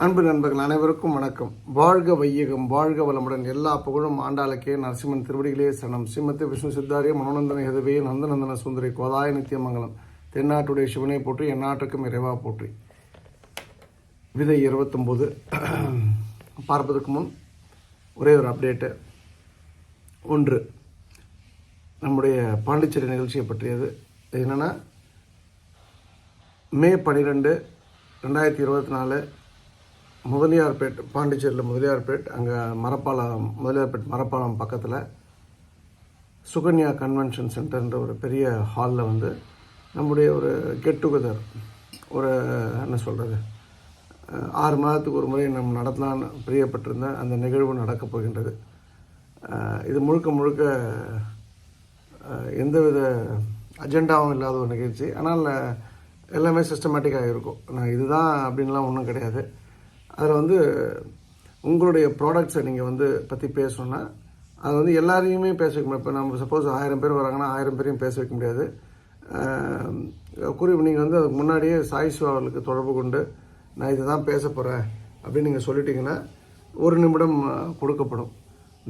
அன்பு நண்பர்கள் அனைவருக்கும் வணக்கம். வாழ்க வையகம் வாழ்க வளமுடன். எல்லா புகழும் ஆண்டாளுக்கே நரசிம்மன் திருவடிகளே சனம் ஸ்ரீமதி விஷ்ணு சித்தாரிய மனோநந்தன ஹதவே நந்தநந்தன சுந்தரி கோதாய நித்தியமங்கலம் தென்னாட்டுடைய சிவனை போற்றி எந்நாட்டுக்கும் இறைவா போற்றி. விதை இருபத்தொம்போது. பார்ப்பதற்கு முன் ஒரே ஒரு அப்டேட்டு ஒன்று நம்முடைய பாண்டிச்சேரி நிகழ்ச்சியை பற்றியது. என்னென்னா மே பன்னிரெண்டு ரெண்டாயிரத்தி இருபத்தி நாலு முதலியார்பேட் பாண்டிச்சேரியில் முதலியார்பேட் அங்கே மரப்பாலம் முதலியார்பேட் மரப்பாலம் பக்கத்தில் சுகன்யா கன்வென்ஷன் சென்டர்ன்ற ஒரு பெரிய ஹாலில் வந்து நம்முடைய ஒரு கெட் டுகெதர் ஒரு என்ன சொல்கிறது ஆறு மாதத்துக்கு ஒரு முறை நம்ம நடத்தலான்னு பிரியப்பட்டிருந்த அந்த நிகழ்வு நடக்கப் போகின்றது. இது முழுக்க முழுக்க எந்தவித அஜெண்டாவும் இல்லாத ஒரு நிகழ்ச்சி. ஆனால் எல்லாமே சிஸ்டமேட்டிக்காக இருக்கும். நான் இதுதான் அப்படின்லாம் ஒன்றும் கிடையாது. அதில் வந்து உங்களுடைய ப்ராடக்ட்ஸை நீங்கள் வந்து பற்றி பேசணுன்னா அது வந்து எல்லாரையுமே பேச வைக்க முடியாது. இப்போ நம்ம சப்போஸ் ஆயிரம் பேர் வராங்கன்னா ஆயிரம் பேரையும் பேச வைக்க முடியாது. குறிப்பு நீங்கள் வந்து அதுக்கு முன்னாடியே சாய் அவர்களுக்கு தொடர்பு கொண்டு நான் இதை தான் பேச போகிறேன் அப்படின்னு நீங்கள் சொல்லிட்டீங்கன்னா ஒரு நிமிடம் கொடுக்கப்படும்.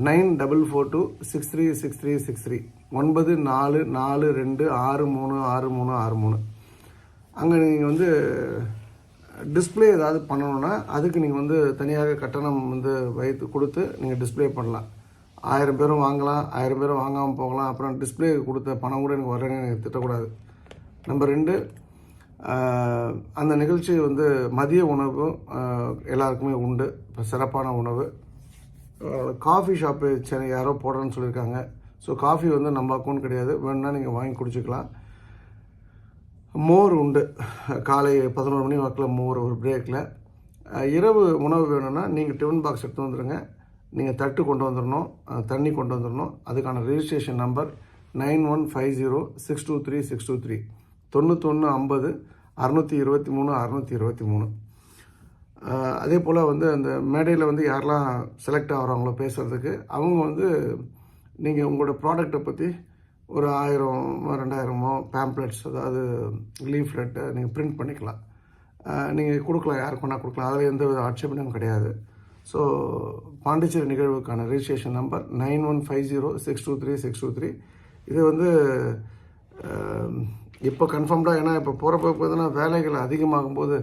Nine double four two six three six three six three. ஒன்பது நாலு நாலு ரெண்டு ஆறு மூணு ஆறு மூணு ஆறு மூணு. அங்கே நீங்கள் வந்து டிஸ்பிளே ஏதாவது பண்ணணுன்னா அதுக்கு நீங்கள் வந்து தனியாக கட்டணம் வந்து வைத்து கொடுத்து நீங்கள் டிஸ்பிளே பண்ணலாம். ஆயிரம் பேரும் வாங்கலாம் ஆயிரம் பேரும் வாங்காமல் போகலாம். அப்புறம் டிஸ்ப்ளே கொடுத்த பணம் கூட எனக்கு வரேன்னு எனக்கு திட்டக்கூடாது. நம்பர் ரெண்டு அந்த நிகழ்ச்சி வந்து மதிய உணவு எல்லாருக்குமே உண்டு. இப்போ சிறப்பான உணவு. காஃபி ஷாப்பு சென்னை யாரோ போடுறேன்னு சொல்லியிருக்காங்க. ஸோ காஃபி வந்து நம்ம அக்கௌண்ட் கிடையாது. வேணுன்னா நீங்கள் வாங்கி குடிச்சிக்கலாம். மோர் உண்டு. காலை பதினோரு மணி வாக்கில் மோர் ஒரு பிரேக்கில் இரவு உணவு வேணும்னா நீங்கள் டிஃபன் பாக்ஸ் எடுத்து வந்துடுங்க நீங்கள் தட்டு கொண்டு வந்துடணும் தண்ணி கொண்டு வந்துடணும் அதுக்கான registration number nine one five zero six two three six two three. தொண்ணூத்தொன்று ஐம்பது அறநூற்றி இருபத்தி மூணு அறநூற்றி இருபத்தி மூணு. அதே போல் வந்து அந்த மேடையில் வந்து யாரெல்லாம் செலக்ட் ஆகிறாங்களோ பேசுகிறதுக்கு அவங்க வந்து நீங்கள் உங்களோட ப்ராடக்டை பற்றி ஒரு ஆயிரம் ரெண்டாயிரமோ பேம்ப்ளெட்ஸ் அதாவது லீஃப்லெட்டை நீங்கள் பிரிண்ட் பண்ணிக்கலாம். நீங்கள் கொடுக்கலாம் யாருக்கு வேணால் கொடுக்கலாம். அதில் எந்த வித ஆட்சேபனையும் கிடையாது. So Pondicherry நிகழ்வுக்கான registration number nine one five zero six two three six two three இது வந்து இப்போ கன்ஃபார்ம்டாக ஏன்னா இப்போ போகிறப்ப பார்த்தீங்கன்னா வேலைகள் அதிகமாகும் போது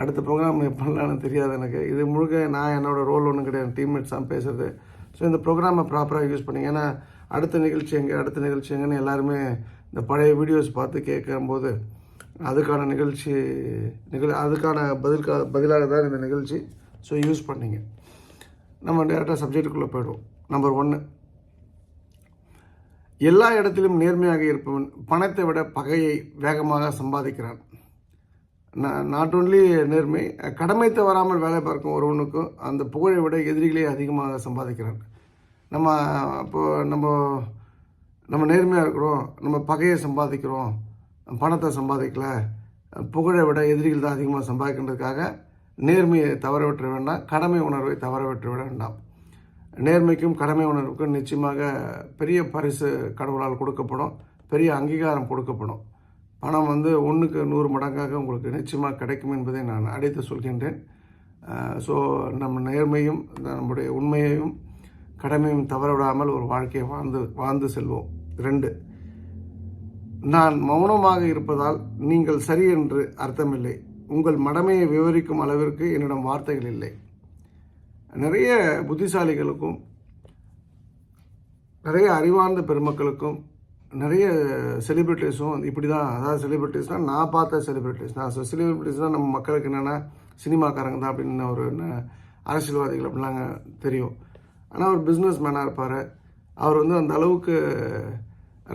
அடுத்த ப்ரோக்ராம் எப்படிலான்னு தெரியாது எனக்கு. இது முழுக்க நான் என்னோடய ரோல் ஒன்றும் கிடையாது. டீம்மேட்ஸ் தான் பேசுறது. ஸோ இந்த ப்ரோக்ராமை ப்ராப்பராக யூஸ் பண்ணி ஏன்னா அடுத்த நிகழ்ச்சி எங்கே அடுத்த நிகழ்ச்சி எங்கன்னு எல்லாருமே இந்த பழைய வீடியோஸ் பார்த்து கேட்கும்போது அதுக்கான நிகழ்ச்சி நிகழ் அதுக்கான பதிலுக்கா பதிலாக தான் இந்த நிகழ்ச்சி. ஸோ யூஸ் பண்ணீங்க. நம்ம டேரெக்டாக சப்ஜெக்டுக்குள்ளே போயிடுவோம். நம்பர் ஒன்று எல்லா இடத்திலும் நேர்மையாக இருப்பவன் பணத்தை விட பகையை வேகமாக சம்பாதிக்கிறான். நாட் ஓன்லி நேர்மை கடமை தவறாமல் வேலை பார்க்கும் ஒருவனுக்கும் அந்த புகழை விட எதிரிகளே அதிகமாக சம்பாதிக்கிறான். நம்ம அப்போ நம்ம நம்ம நேர்மையாக இருக்கிறோம் நம்ம பகையை சம்பாதிக்கிறோம் பணத்தை சம்பாதிக்கல புகழை விட எதிரிகள் தான் அதிகமாக சம்பாதிக்கின்றதுக்காக நேர்மையை தவற விட்டுற வேண்டாம் கடமை உணர்வை தவற விட்டுற வேண்டாம். நேர்மைக்கும் கடமை உணர்வுக்கும் நிச்சயமாக பெரிய பரிசு கடவுளால் கொடுக்கப்படும் பெரிய அங்கீகாரம் கொடுக்கப்படும். பணம் வந்து ஒன்றுக்கு நூறு மடங்காக உங்களுக்கு நிச்சயமாக கிடைக்கும் என்பதை நான் அடைத்து சொல்கின்றேன். ஸோ நம்ம நேர்மையும் நம்முடைய உண்மையையும் கடமையும் தவறவிடாமல் ஒரு வாழ்க்கையை வாழ்ந்து வாழ்ந்து செல்வோம். ரெண்டு நான் மௌனமாக இருப்பதால் நீங்கள் சரி என்று அர்த்தமில்லை. உங்கள் மடமையை விவரிக்கும் அளவிற்கு என்னிடம் வார்த்தைகள் இல்லை. நிறைய புத்திசாலிகளுக்கும் நிறைய அறிவார்ந்த பெருமக்களுக்கும் நிறைய செலிபிரிட்டிஸும் இப்படி தான் அதாவது செலிபிரிட்டிஸ்னால் நான் பார்த்த செலிபிரிட்டிஸ் நான் செலிபிரிட்டிஸ்னால் நம்ம மக்களுக்கு என்னென்னா சினிமாக்காரங்க தான் அப்படின்னு ஒரு என்ன அரசியல்வாதிகள் அப்படிலாங்க தெரியும். ஆனால் அவர் பிஸ்னஸ் மேனாக இருப்பார். அவர் வந்து அந்த அளவுக்கு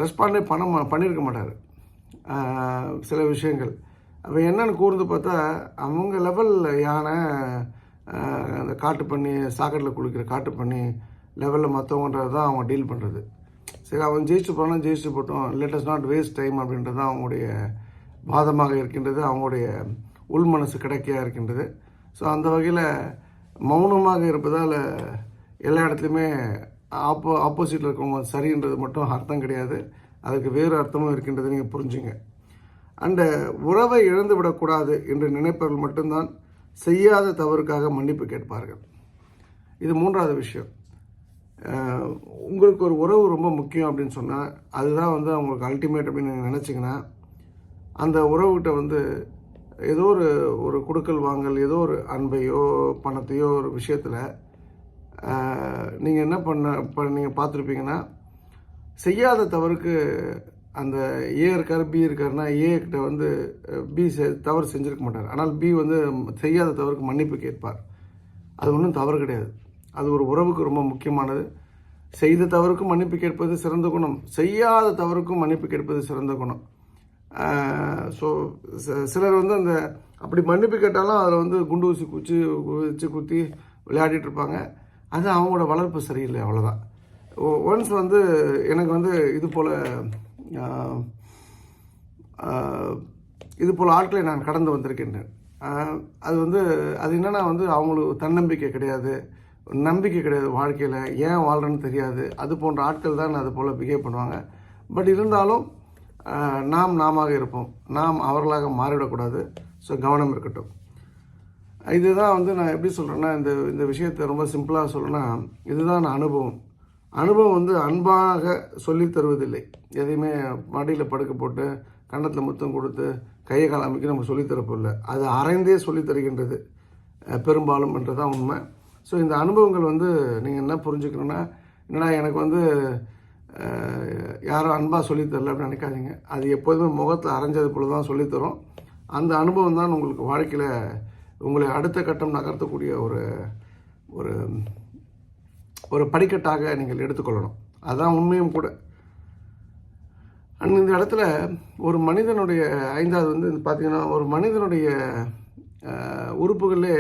ரெஸ்பாண்டே பண்ண பண்ணியிருக்க மாட்டார். சில விஷயங்கள். அப்போ என்னன்னு கூர்ந்து பார்த்தா அவங்க லெவலில் யானை அந்த காட்டு பண்ணி சாக்கடையில் குளிக்கிற காட்டு பண்ணி லெவலில் மற்றவங்கன்றது தான் அவங்க டீல் பண்ணுறது சரி அவன் ஜெயிச்சு போனால் ஜெயிச்சு போட்டோம். லேட்டஸ்ட் நாட் வேஸ்ட் டைம் அப்படின்றது தான் அவங்களுடைய வாதமாக இருக்கின்றது அவங்களுடைய உள் மனசு கிடைக்கையாக இருக்கின்றது. ஸோ அந்த வகையில் மௌனமாக இருப்பதால் எல்லா இடத்துலையுமே ஆப்போ ஆப்போசிட்டில் இருக்கவங்க சரின்றது மட்டும் அர்த்தம் கிடையாது. அதுக்கு வேறு அர்த்தமும் இருக்கின்றது நீங்கள் புரிஞ்சுங்க. அண்டு உறவை இழந்து விடக்கூடாது என்று நினைப்பவர்கள் மட்டும்தான் செய்யாத தவறுக்காக மன்னிப்பு கேட்பார்கள். இது மூன்றாவது விஷயம். உங்களுக்கு ஒரு உறவு ரொம்ப முக்கியம் அப்படின்னு சொன்னால் அதுதான் வந்து அவங்களுக்கு அல்டிமேட் அப்படின்னு நீங்கள் நினச்சிங்கன்னா அந்த உறவுகிட்ட வந்து ஏதோ ஒரு ஒரு கொடுக்கல் வாங்கல் ஏதோ ஒரு அன்பையோ பணத்தையோ ஒரு விஷயத்தில் நீங்கள் என்ன பண்ண இப்போ நீங்கள் பார்த்துருப்பீங்கன்னா செய்யாத தவறுக்கு அந்த ஏ இருக்கார் பி இருக்காருன்னா ஏ கிட்ட வந்து பி தவறு செஞ்சிருக்க மாட்டார். ஆனால் பி வந்து செய்யாத தவறுக்கு மன்னிப்பு கேட்பார். அது ஒன்றும் தவறு கிடையாது. அது ஒரு உறவுக்கு ரொம்ப முக்கியமானது. செய்த தவறுக்கும் மன்னிப்பு கேட்பது சிறந்த குணம். செய்யாத தவறுக்கும் மன்னிப்பு கேட்பது சிறந்த குணம். ஸோ சிலர் வந்து அந்த அப்படி மன்னிப்பு கேட்டாலும் அதில் வந்து குண்டு ஊசி குச்சி வச்சு குத்தி விளையாடிட்டு இருப்பாங்க. அது அவங்களோட வளர்ப்பு சரியில்லை அவ்வளோதான் ஒன்ஸ் வந்து எனக்கு வந்து இது போல் இது போல் ஆட்களை நான் கடந்து வந்திருக்கின்றேன். அது வந்து அது என்னன்னா வந்து அவங்களுக்கு தன்னம்பிக்கை கிடையாது. நம்பிக்கை கிடையாது வாழ்க்கையில். ஏன் வாழ்கிறேன்னு தெரியாது. அது போன்ற ஆட்கள் தான் அது போல் பிஹேவ் பண்ணுவாங்க. பட் இருந்தாலும் நாம் நாமாக இருப்போம். நாம் அவர்களாக மாறிவிடக்கூடாது. ஸோ கவனம் இருக்கட்டும். இதுதான் வந்து நான் எப்படி சொல்கிறேன்னா இந்த இந்த விஷயத்தை ரொம்ப சிம்பிளாக சொல்கிறேன்னா இதுதான் அனுபவம். அனுபவம் வந்து அன்பாக சொல்லித் தருவதில்லை. எதையுமே மடியில் படுக்க போட்டு கன்னத்தில் முத்தம் கொடுத்து கையை கால் அமைக்க நம்ம சொல்லித் அது அரைந்தே சொல்லித் தருகின்றது. பெரும்பாலும் என்றதான் உண்மை. ஸோ இந்த அனுபவங்கள் வந்து நீங்கள் என்ன புரிஞ்சுக்கணுன்னா என்னடா எனக்கு வந்து யாரும் அன்பாக சொல்லித்தரல அப்படின்னு நினைக்காதீங்க. அது எப்போதுமே முகத்தில் அரைஞ்சது போல தான் சொல்லித்தரும் அந்த அனுபவம் தான் உங்களுக்கு வாழ்க்கையில் உங்களை அடுத்த கட்டம் நகர்த்தக்கூடிய ஒரு ஒரு ஒரு படிக்கட்டாக நீங்கள் எடுத்துக்கொள்ளணும். அதுதான் உண்மையும் கூட. அண்ட் இந்த இடத்துல ஒரு மனிதனுடைய ஐந்தாவது வந்து பார்த்தீங்கன்னா ஒரு மனிதனுடைய உறுப்புகளே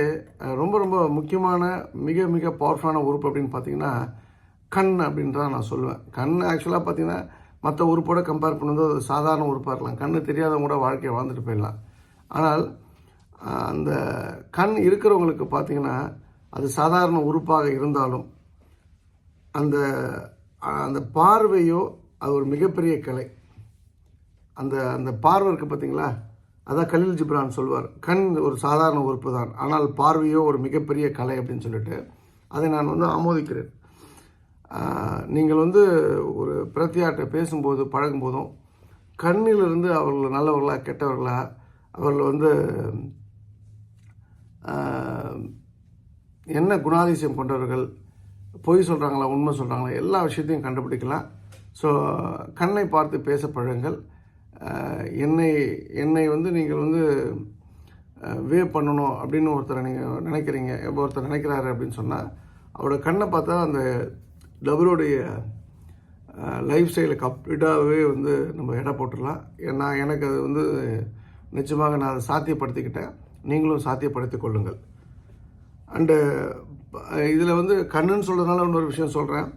ரொம்ப ரொம்ப முக்கியமான மிக மிக பவர்ஃபுல்லான உறுப்பு அப்படின்னு பார்த்தீங்கன்னா கண் அப்படின்றத நான் சொல்லுவேன். கண் ஆக்சுவலாக பார்த்தீங்கன்னா மற்ற உறுப்போட கம்பேர் பண்ணும்போது அது சாதாரண உறுப்பாக இருக்கலாம். கண் தெரியாதவங்க கூட வாழ்க்கையை வாழ்ந்துட்டு போயிடலாம். ஆனால் அந்த கண் இருக்கிறவங்களுக்கு பார்த்திங்கன்னா அது சாதாரண உறுப்பாக இருந்தாலும் அந்த அந்த பார்வையோ அது ஒரு மிகப்பெரிய கலை. அந்த அந்த பார்வை இருக்குது பார்த்தீங்களா அதான் கலில் ஜிப்ரான் சொல்வார் கண் ஒரு சாதாரண உறுப்பு தான் ஆனால் பார்வையோ ஒரு மிகப்பெரிய கலை அப்படின்னு சொல்லிட்டு. அதை நான் வந்து ஆமோதிக்கிறேன். நீங்கள் வந்து ஒரு பிரத்தியாட்ட பேசும்போது பழகும்போதும் கண்ணிலிருந்து அவர்கள் நல்லவர்களா கெட்டவர்களா அவர்கள் வந்து என்ன குணாதிசயம் கொண்டவர்கள் பொய் சொல்கிறாங்களா உண்மை சொல்கிறாங்களா எல்லா விஷயத்தையும் கண்டுபிடிக்கலாம். ஸோ கண்ணை பார்த்து பேச பழகுங்கள் என்னை என்னை வந்து நீங்கள் வந்து வே பண்ணணும் அப்படின்னு ஒருத்தரை நீங்கள் நினைக்கிறீங்க எப்போ ஒருத்தர் நினைக்கிறாரு அப்படின்னு சொன்னால் அவரோட கண்ணை பார்த்தா அந்த டபுளுடைய லைஃப் ஸ்டைலை கம்ப்ளீட்டாகவே வந்து நம்ம எடை போட்டுடலாம். ஏன்னா எனக்கு அது வந்து நிச்சயமாக நான் அதை சாத்தியப்படுத்திக்கிட்டேன். நீங்களும் சாத்தியப்படுத்திக் கொள்ளுங்கள். அண்டு இதில் வந்து கண்ணுன்னு சொல்கிறதுனால இன்னொரு விஷயம் சொல்கிறேன்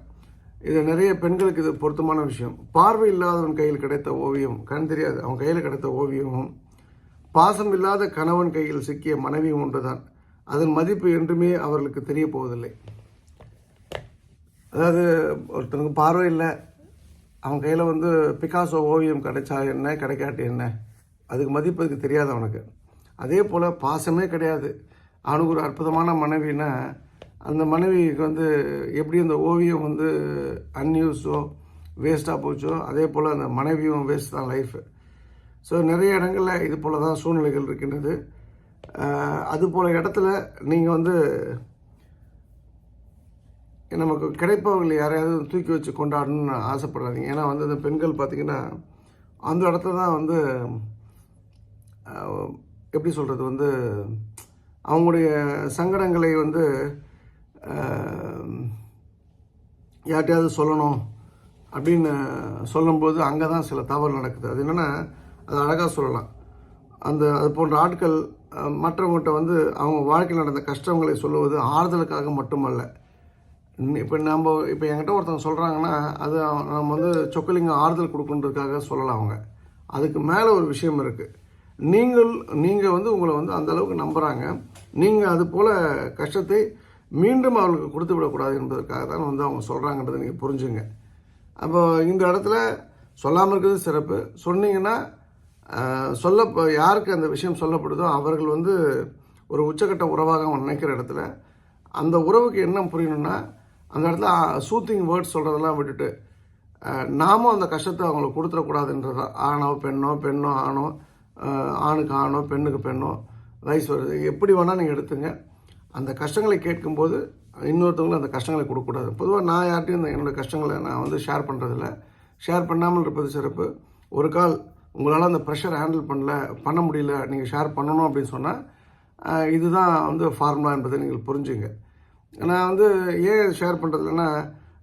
இது நிறைய பெண்களுக்கு இது பொருத்தமான விஷயம். பார்வை இல்லாதவன் கையில் கிடைத்த ஓவியம் கண் தெரியாது அவன் கையில் கிடைத்த ஓவியமும் பாசம் இல்லாத கணவன் கையில் சிக்கிய மனைவியும் ஒன்றுதான். அதன் மதிப்பு என்றுமே அவர்களுக்கு தெரிய போவதில்லை. அதாவது ஒருத்தனுக்கு பார்வை இல்லை. அவன் கையில் வந்து பிகாசோ ஓவியம் கிடைச்சா என்ன கிடைக்காட்டி என்ன? அதுக்கு மதிப்பு அதுக்கு தெரியாது அவனுக்கு. அதே போல் பாசமே கிடையாது. அவனுக்கு ஒரு அற்புதமான மனைவினா அந்த மனைவிக்கு வந்து எப்படி அந்த ஓவியம் வந்து அன்யூஸோ வேஸ்ட்டாக போச்சோ அதே போல் அந்த மனைவியும் வேஸ்ட் தான் லைஃபு ஸோ நிறைய இடங்களில் இது போல் தான் சூழ்நிலைகள் இருக்கின்றது. அது போல் இடத்துல நீங்கள் வந்து நமக்கு கிடைப்பவர்கள் யாரையாவது தூக்கி வச்சு கொண்டாடணும்னு ஆசைப்படாதீங்க. ஏன்னா வந்து அந்த பெண்கள் பார்த்திங்கன்னா அந்த இடத்துல தான் வந்து எப்படி சொல்கிறது வந்து அவங்களுடைய சங்கடங்களை வந்து யார்கிட்டையாவது சொல்லணும் அப்படின்னு சொல்லும்போது அங்கே தான் சில தவறு நடக்குது. அது என்னென்னா அது அழகாக சொல்லலாம். அந்த அது போன்ற ஆட்கள் அஹ், மற்றவங்கள்ட்ட வந்து அவங்க வாழ்க்கையில் நடந்த கஷ்டங்களை சொல்லுவது ஆறுதலுக்காக மட்டுமல்ல. இப்போ நம்ம இப்போ என்கிட்ட ஒருத்தவங்க சொல்கிறாங்கன்னா அது நம்ம வந்து சொக்கலிங்க ஆறுதல் கொடுக்கணுன்றதுக்காக சொல்லலாம் அவங்க. அதுக்கு மேலே ஒரு விஷயம் இருக்குது நீங்கள் நீங்கள் வந்து உங்களை வந்து அந்த அளவுக்கு நம்புகிறாங்க நீங்கள் அது போல் கஷ்டத்தை மீண்டும் அவர்களுக்கு கொடுத்து விடக்கூடாது என்பதற்காக தான் வந்து அவங்க சொல்கிறாங்கன்றதை நீங்கள் புரிஞ்சுங்க. அப்போ இந்த இடத்துல சொல்லாமல் இருக்கிறது சிறப்பு. சொன்னீங்கன்னா சொல்ல யாருக்கு அந்த விஷயம் சொல்லப்படுதோ அவர்கள் வந்து ஒரு உச்சக்கட்ட உறவாக அவன் நினைக்கிற இடத்துல அந்த உறவுக்கு என்ன புரியணும்னா அந்த இடத்துல சூத்திங் வேர்ட்ஸ் சொல்கிறதெல்லாம் விட்டுட்டு நாமும் அந்த கஷ்டத்தை அவங்களுக்கு கொடுத்துடக்கூடாதுன்றதான் ஆணோ பெண்ணோ பெண்ணோ ஆணோ ஆணுக்கு ஆணோ பெண்ணுக்கு பெண்ணோ வயசு வருது. எப்படி வேணால் நீங்கள் எடுத்துங்க. அந்த கஷ்டங்களை கேட்கும்போது இன்னொருத்தவங்களும் அந்த கஷ்டங்களை கொடுக்கக்கூடாது. பொதுவாக நான் யார்ட்டையும் இந்த என்னோடய கஷ்டங்களை நான் வந்து ஷேர் பண்ணுறதில்ல ஷேர் பண்ணாமல் இருப்பது சிறப்பு. ஒரு கால் உங்களால் அந்த ப்ரெஷர் ஹேண்டில் பண்ணல பண்ண முடியல நீங்கள் ஷேர் பண்ணணும் அப்படின்னு சொன்னால் இதுதான் வந்து ஃபார்முலா என்பதை நீங்கள் புரிஞ்சுங்க. நான் வந்து ஏன் ஷேர் பண்ணுறதுலன்னா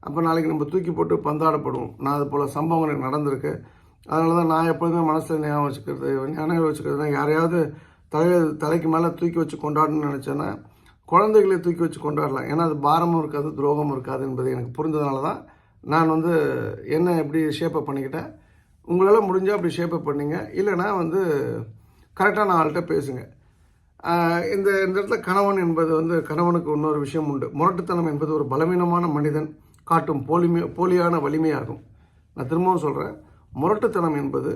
அப்போ நாளைக்கு நம்ம தூக்கி போட்டு பந்தாடப்படுவோம். நான் அது போல் சம்பவங்கள் எனக்கு நடந்திருக்கு. அதனால தான் நான் எப்பொழுதுமே மனசில் ஞாபகம் வச்சுக்கிறது ஞாபகம் வச்சுக்கிறதுனா யாரையாவது தலை தலைக்கு மேலே தூக்கி வச்சு கொண்டாடணும்னு நினச்சேன்னா குழந்தைகளை தூக்கி வச்சு கொண்டாடலாம். ஏன்னா அது பாரமும் இருக்காது துரோகமும் இருக்காது என்பது எனக்கு புரிஞ்சதுனால தான் நான் வந்து என்ன எப்படி ஷேப்பப் பண்ணிக்கிட்டேன். உங்களால் முடிஞ்சால் அப்படி ஷேப்பப் பண்ணிங்க. இல்லைன்னா வந்து கரெக்டான ஆள்கிட்ட பேசுங்க. இந்த இந்த இடத்துல கணவன் என்பது வந்து கணவனுக்கு இன்னொரு விஷயம் உண்டு. முரட்டுத்தனம் என்பது ஒரு பலவீனமான மனிதன் காட்டும் போலிமை போலியான வலிமையாகும். நான் திரும்பவும் சொல்கிறேன் முரட்டுத்தனம் என்பது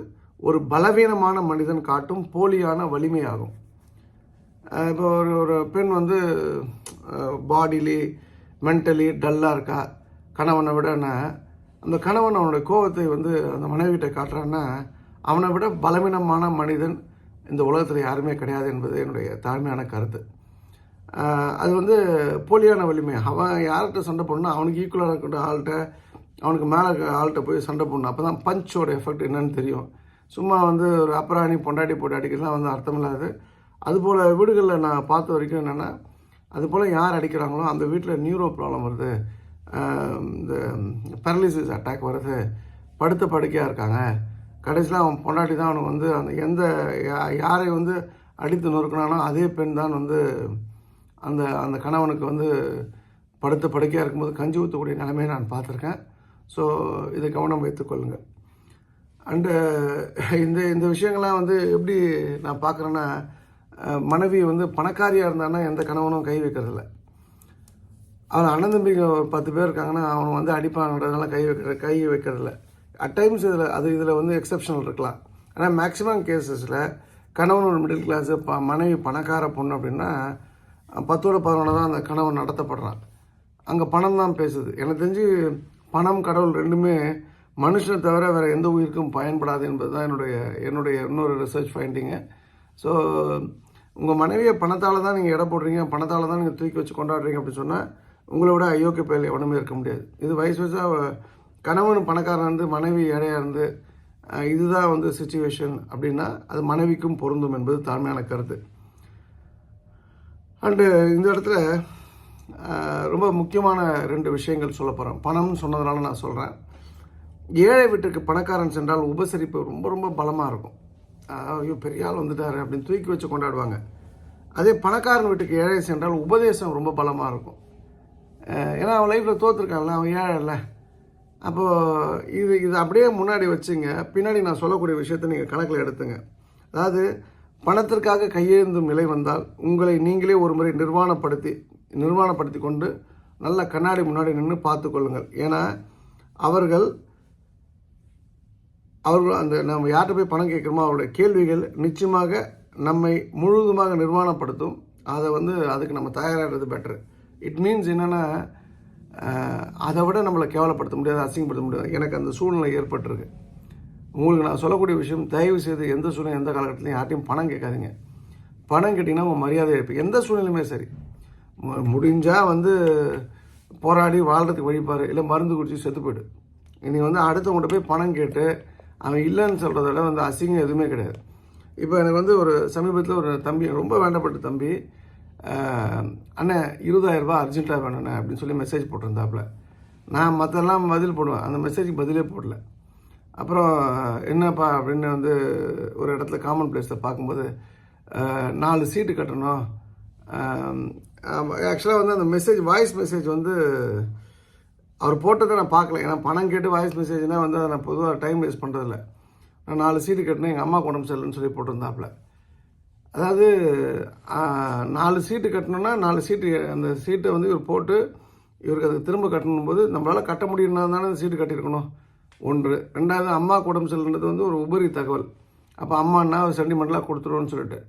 ஒரு பலவீனமான மனிதன் காட்டும் போலியான வலிமையாகும். இப்போ ஒரு ஒரு பெண் வந்து பாடிலி மென்டலி டல்லாக இருக்கா? கணவனை விடனா அந்த கணவன் அவனுடைய கோபத்தை வந்து அந்த மனைவிட்ட காட்டுறான்னா அவனை விட பலவீனமான மனிதன் இந்த உலகத்தில் யாருமே கிடையாது என்பது என்னுடைய தாழ்மையான கருத்து. அது வந்து போலியான வலிமை. அவன் யார்கிட்ட சண்டை போடணும் அவனுக்கு ஈக்குவலாக இருக்கிற ஆள்கிட்ட அவனுக்கு மேலே ஆள்கிட்ட போய் சண்டை போடணும். அப்போ தான் பஞ்சோட எஃபெக்ட் என்னன்னு தெரியும். சும்மா வந்து ஒரு அப்புறாணி பொண்டாட்டி போட்டு அடிக்கிறதுலாம் வந்து அர்த்தம் இல்லாது. அதுபோல் வீடுகளில் நான் பார்த்த வரைக்கும் என்னென்னா அதுபோல் யார் அடிக்கிறாங்களோ அந்த வீட்டில் நியூரோ ப்ராப்ளம் வருது. இந்த பேரலிசிஸ் அட்டாக் வருது. படுத்த படுக்கையாக இருக்காங்க. கடைசியில் அவன் பொண்டாட்டி தான் அவனுக்கு வந்து அந்த எந்த யா- யாரை வந்து அடித்து நொறுக்கினானோ அதே பெண் தான் வந்து அந்த அந்த கணவனுக்கு வந்து படுத்த படுக்கையாக இருக்கும்போது கஞ்சி ஊற்றக்கூடிய நிலைமையை நான் பார்த்துருக்கேன். ஸோ இதை கவனம் வைத்துக்கொள்ளுங்கள் அண்டு இந்த இந்த விஷயங்கள்லாம் வந்து எப்படி நான் பார்க்குறேன்னா மனைவி வந்து பணக்காரியாக இருந்தான்னா எந்த கணவனும் கை வைக்கிறதில்ல. அவன் அண்ணந்தம்பிங்க ஒரு பத்து பேர் இருக்காங்கன்னா அவன் வந்து அடிப்பாங்கன்றதுனால கை வைக்கிற கை வைக்கிறதில்ல. அட் டைம்ஸ் இதில் அது இதில் வந்து எக்ஸப்ஷனல் இருக்கலாம். ஆனால் மேக்ஸிமம் கேசஸில் கணவன் ஒரு மிடில் கிளாஸு ப மனைவி பணக்கார பொண்ணு அப்படின்னா பத்தோட பதினொன்று தான் அந்த கணவன் நடத்தப்படுறான். அங்கே பணம் தான் பேசுது. எனக்கு தெரிஞ்சு பணம் கடவுள் ரெண்டுமே மனுஷனை தவிர வேறு எந்த உயிருக்கும் பயன்படாது என்பது தான் என்னுடைய என்னுடைய இன்னொரு ரிசர்ச் ஃபைண்டிங்கு ஸோ உங்கள் மனைவியை பணத்தால் தான் நீங்கள் எடை போடுறீங்க பணத்தால் தான் நீங்கள் தூக்கி வச்சு கொண்டாடுறீங்க அப்படின்னு சொன்னால் உங்களை விட அயோக்கிய பயல் எவனுமே இருக்க முடியாது. இது வயசு வயசாக கணவன் பணக்காரன் இருந்து மனைவி ஏழையாக இருந்து இதுதான் வந்து சுச்சுவேஷன் அப்படின்னா அது மனைவிக்கும் பொருந்தும் என்பது தாழ்மையான கருத்து. அண்டு இந்த இடத்துல ரொம்ப முக்கியமான ரெண்டு விஷயங்கள் சொல்ல போகிறேன் பணம்னு சொன்னதுனால நான் சொல்கிறேன் ஏழை வீட்டுக்கு பணக்காரன் சென்றால் உபசரிப்பு ரொம்ப ரொம்ப பலமாக இருக்கும். ஐயோ பெரிய ஆள் வந்துட்டார் அப்படின்னு தூக்கி வச்சு கொண்டாடுவாங்க. அதே பணக்காரன் வீட்டுக்கு ஏழை சென்றால் உபதேசம் ரொம்ப பலமாக இருக்கும். ஏன்னா அவன் லைஃப்பில் தோற்றுருக்கான்ல அவன் ஏழை இல்லை. அப்போது இது இது அப்படியே முன்னாடி வச்சுங்க. பின்னாடி நான் சொல்லக்கூடிய விஷயத்தை நீங்கள் கணக்கில் எடுத்துங்க. அதாவது பணத்திற்காக கையேந்தும் நிலை வந்தால் உங்களை நீங்களே ஒரு முறை நிர்வாணப்படுத்தி நிர்வாணப்படுத்தி கொண்டு நல்ல கண்ணாடி முன்னாடி நின்று பார்த்து கொள்ளுங்கள். ஏன்னா அவர்கள் அவர்கள் அந்த நம்ம யார்கிட்ட போய் பணம் கேட்குறோமோ அவருடைய கேள்விகள் நிச்சயமாக நம்மை முழுவதுமாக நிர்வாணப்படுத்தும் அதை வந்து அதுக்கு நம்ம தயாராகிறது பெட்ரு இட் மீன்ஸ் என்னென்னா அதை விட நம்மளை கேவலப்படுத்த முடியாது அசிங்கப்படுத்த முடியாது. எனக்கு அந்த சூழ்நிலை ஏற்பட்டிருக்கு. உங்களுக்கு நான் சொல்லக்கூடிய விஷயம் தயவு செய்து எந்த சூழ்நிலை எந்த காலகட்டத்திலையும் யார்ட்டையும் பணம் கேட்காதீங்க. பணம் கேட்டிங்கன்னா உங்கள் மரியாதை இழப்பு எந்த சூழ்நிலையுமே சரி. மு- வந்து போராடி வாழ்கிறதுக்கு வழிப்பார் இல்லை மருந்து குடிச்சு செத்து போயிடு. இன்றைக்கி வந்து அடுத்தவங்கள்ட்ட போய் பணம் கேட்டு அவன் இல்லைன்னு சொல்கிறத விட வந்து அசிங்கம் எதுவுமே கிடையாது. இப்போ எனக்கு வந்து ஒரு சமீபத்தில் ஒரு தம்பி ரொம்ப வேண்டப்பட்ட தம்பி அண்ணன் இருபதாயிரரூபா அர்ஜென்ட்டாக வேணுண்ணே அப்படின்னு சொல்லி மெசேஜ் போட்டிருந்தாப்புல. நான் மற்றெல்லாம் பதில் போடுவேன். அந்த மெசேஜுக்கு பதிலே போடல. அப்புறம் என்னப்பா அப்படின்னு வந்து ஒரு இடத்துல காமன் பிளேஸில் பார்க்கும்போது நாலு சீட்டு கட்டணும். ஆக்சுவலாக வந்து அந்த மெசேஜ் வாய்ஸ் மெசேஜ் வந்து அவர் போட்டதை நான் பார்க்கல. ஏன்னா பணம் கேட்டு வாய்ஸ் மெசேஜ்னால் வந்து அதை நான் பொதுவாக டைம் வேஸ்ட் பண்ணுறதில்ல நான் நாலு சீட்டு கட்டினேன். எங்கள் அம்மா உடம்பு சரியில்லைன்னு சொல்லி போட்டிருந்தாப்புல. அதாவது நாலு சீட்டு கட்டணும்னா நாலு சீட்டு அந்த சீட்டை வந்து இவர் போட்டு இவருக்கு அதை திரும்ப கட்டணும் போது நம்மளால் கட்ட முடியும்னா தானே அந்த சீட்டு கட்டியிருக்கணும். ஒன்று. ரெண்டாவது அம்மா உடம்பு சரியில்லைன்றது வந்து ஒரு உபரி தகவல். அப்போ அம்மானா சென்டிமெண்ட்லாம் கொடுத்துருவோன்னு சொல்லிட்டு.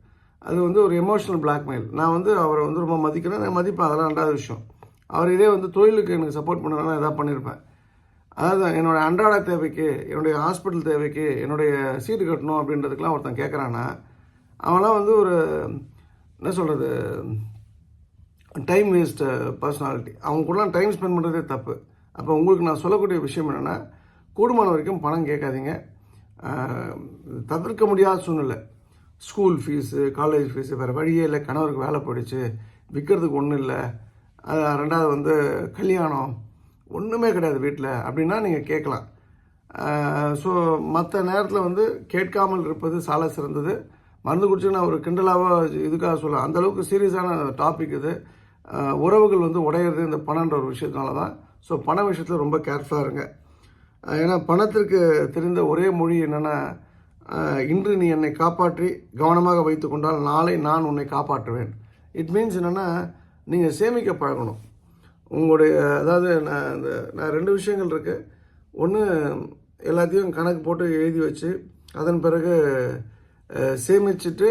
அது வந்து ஒரு எமோஷனல் பிளாக்மெயில் நான் வந்து அவரை வந்து ரொம்ப மதிக்கிறேன். நான் மதிப்பேன். அதெல்லாம் ரெண்டாவது விஷயம். அவர் இதே வந்து தொழிலுக்கு எனக்கு சப்போர்ட் பண்ணனா எதாவது பண்ணியிருப்பேன். அதாவது என்னோடய அன்றாட தேவைக்கு என்னுடைய ஹாஸ்பிட்டல் தேவைக்கு என்னுடைய சீட்டு கட்டணும் அப்படின்றதுக்கெலாம் ஒருத்தன் கேட்குறான்னா அவன்லாம் வந்து ஒரு என்ன சொல்கிறது டைம் வேஸ்ட்டு பர்சனாலிட்டி அவங்க கூடலாம் டைம் ஸ்பெண்ட் பண்ணுறதே தப்பு. அப்போ உங்களுக்கு நான் சொல்லக்கூடிய விஷயம் என்னென்னா கூடுமான வரைக்கும் பணம் கேட்காதீங்க. தவிர்க்க முடியாத சூழ்நிலை. ஸ்கூல் ஃபீஸு காலேஜ் ஃபீஸு வேறு வழியே இல்லை கணவருக்கு வேலை போயிடுச்சு விற்கிறதுக்கு ஒன்றும் இல்லை. அது ரெண்டாவது வந்து கல்யாணம் ஒன்றுமே கிடையாது வீட்டில் அப்படின்னா நீங்கள் கேட்கலாம். ஸோ மற்ற நேரத்தில் வந்து கேட்காமல் இருப்பது சால சிறந்தது. மருந்து குடிச்சு நான் ஒரு கிண்டலாக இதுக்காக சொல்ல அந்த அளவுக்கு சீரியஸான டாபிக் இது. உறவுகள் வந்து உடையிறது இந்த பணன்ற ஒரு விஷயத்தினால தான். ஸோ பண விஷயத்தில் ரொம்ப கேர்ஃபுல்லாக இருங்க. ஏன்னா பணத்திற்கு தெரிந்த ஒரே மொழி என்னென்னா இன்று நீ என்னை காப்பாற்றி கவனமாக வைத்து கொண்டால் நாளை நான் உன்னை காப்பாற்றுவேன். இட் மீன்ஸ் என்னென்னா நீங்கள் சேமிக்க பழகணும். உங்களுடைய அதாவது நான் இந்த நான் ரெண்டு விஷயங்கள் இருக்குது ஒன்று எல்லாத்தையும் கணக்கு போட்டு எழுதி வச்சு அதன் பிறகு சேமிச்சுட்டு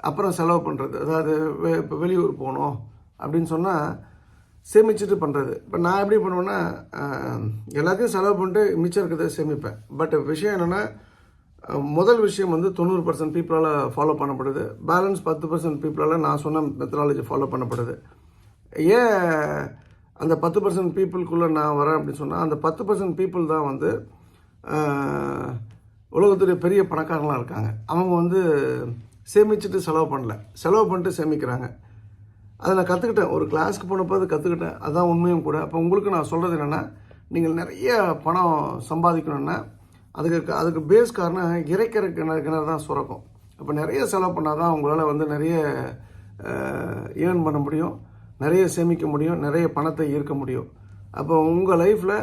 அப்புறம் செலவு பண்ணுறது அதாவது வெ- இப்போ வெளியூர் போகணும் அப்படின்னு சொன்னால் சேமிச்சுட்டு பண்ணுறது இப்போ நான் எப்படி பண்ணுவேன்னா எல்லாத்தையும் செலவு பண்ணிட்டு மிச்சம் இருக்கிறத சேமிப்பேன். பட் விஷயம் என்னென்னா முதல் விஷயம் வந்து தொண்ணூறு பர்சன்ட் பீப்புளால் ஃபாலோ பண்ணப்படுது. பேலன்ஸ் பத்து பர்சன்ட் பீப்புளால் நான் சொன்ன மெத்தடாலஜி ஃபாலோ பண்ணப்படுது. ஏன் அந்த பத்து பர்சன்ட் பீப்புளுக்குள்ளே நான் வரேன் அப்படின்னு சொன்னால் அந்த பத்து பர்சன்ட் பீப்புள் தான் வந்து உலகத்துடைய பெரிய பணக்காரங்களாம் இருக்காங்க. அவங்க வந்து சேமிச்சுட்டு செலவு பண்ணல. செலவு பண்ணிட்டு சேமிக்கிறாங்க. அதை நான் கற்றுக்கிட்டேன் ஒரு கிளாஸ்க்கு போனப்போ அது கற்றுக்கிட்டேன் அதுதான் உண்மையும் கூட. அப்போ உங்களுக்கு நான் சொல்கிறது என்னென்னா நீங்கள் நிறைய பணம் சம்பாதிக்கணுன்னா அதுக்கு அதுக்கு பேஸ் காரணம் இறைக்கிற கிணறு கிணறு தான் சுரக்கும். அப்போ நிறைய செலவு பண்ணால் தான் உங்களால் வந்து நிறைய ஏர்ன் பண்ண முடியும் நிறைய சேமிக்க முடியும் நிறைய பணத்தை ஈர்க்க முடியும். அப்போ உங்கள் லைஃப்பில்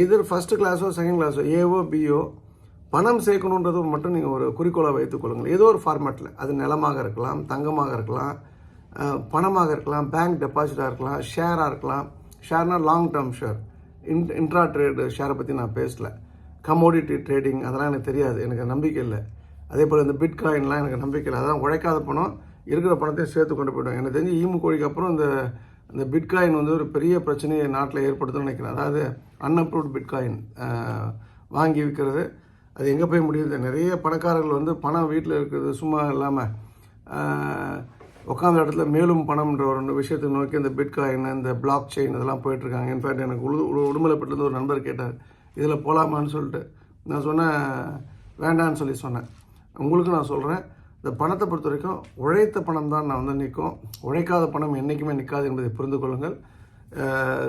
எதிர் ஃபஸ்ட்டு கிளாஸோ செகண்ட் கிளாஸோ ஏவோ பிஓ பணம் சேர்க்கணுன்றது மட்டும் நீங்கள் ஒரு குறிக்கோளாக வைத்துக்கொள்ளுங்கள் ஏதோ ஒரு ஃபார்மேட்டில் அது நிலமாக இருக்கலாம் தங்கமாக இருக்கலாம் பணமாக இருக்கலாம் பேங்க் டெபாசிட்டாக இருக்கலாம் ஷேராக இருக்கலாம். ஷேர்னால் long term share in intra trade ஷேரை பற்றி நான் பேசலை. கமோடிட்டி ட்ரேடிங் அதெல்லாம் எனக்கு தெரியாது. எனக்கு நம்பிக்கை இல்லை. அதே போல் இந்த பிட்காயின்லாம் எனக்கு நம்பிக்கை இல்லை. அதெல்லாம் உழைக்காத பணம் இருக்கிற பணத்தையும் சேர்த்து கொண்டு போய்டும் எனக்கு தெரிஞ்சு ஈமு கோழிக்கு அப்புறம் இந்த இந்த பிட்காயின் வந்து ஒரு பெரிய பிரச்சனையை நாட்டில் ஏற்படுத்தும்னு நினைக்கிறேன். அதாவது அன்அப்ரூவ்ட் பிட்காயின் வாங்கி விற்கிறது அது எங்கே போய் முடியுது? நிறைய பணக்காரர்கள் வந்து பணம் வீட்டில் இருக்கிறது சும்மா இல்லாமல் உட்காந்த இடத்துல மேலும் பணம்ன்ற ஒரு விஷயத்தை நோக்கி இந்த பிட்காயின் இந்த பிளாக் செயின் இதெல்லாம் போயிட்டுருக்காங்க இன்ஃபேக்ட் எனக்கு உடு உடுமலைப்பட்டிருந்து ஒரு நண்பர் கேட்டார். இதில் போகலாமான்னு சொல்லிட்டு நான் சொன்னேன் வேண்டான்னு சொல்லி சொன்னேன். உங்களுக்கு நான் சொல்கிறேன் இந்த பணத்தை பொறுத்த வரைக்கும் உழைத்த பணம் தான் நான் வந்து நிற்கும். உழைக்காத பணம் என்றைக்குமே நிற்காது என்பதை புரிந்து கொள்ளுங்கள்.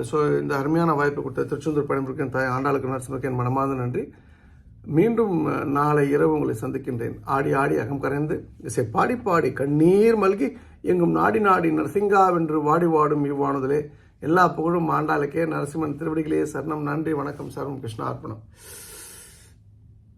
ஸோ இந்த அருமையான வாய்ப்பை கொடுத்த திருச்செந்தூர் பயன்படுத்த தாய் ஆண்டாளுக்கு நரசிம்மக்கு என் மனமார்ந்த நன்றி. மீண்டும் நாளை இரவு உங்களை சந்திக்கின்றேன். ஆடி ஆடி அகம் கரைந்து இசை பாடி பாடி கண்ணீர் மல்கி எங்கும் நாடி நாடி நரசிங்காவென்று வாடி வாடும் இவ்வானதிலே எல்லா புகழும் ஆண்டாளுக்கே நரசிம்மன் திருவடிகளே சரணம். நன்றி வணக்கம் சரணம் கிருஷ்ணார்ப்பணம்.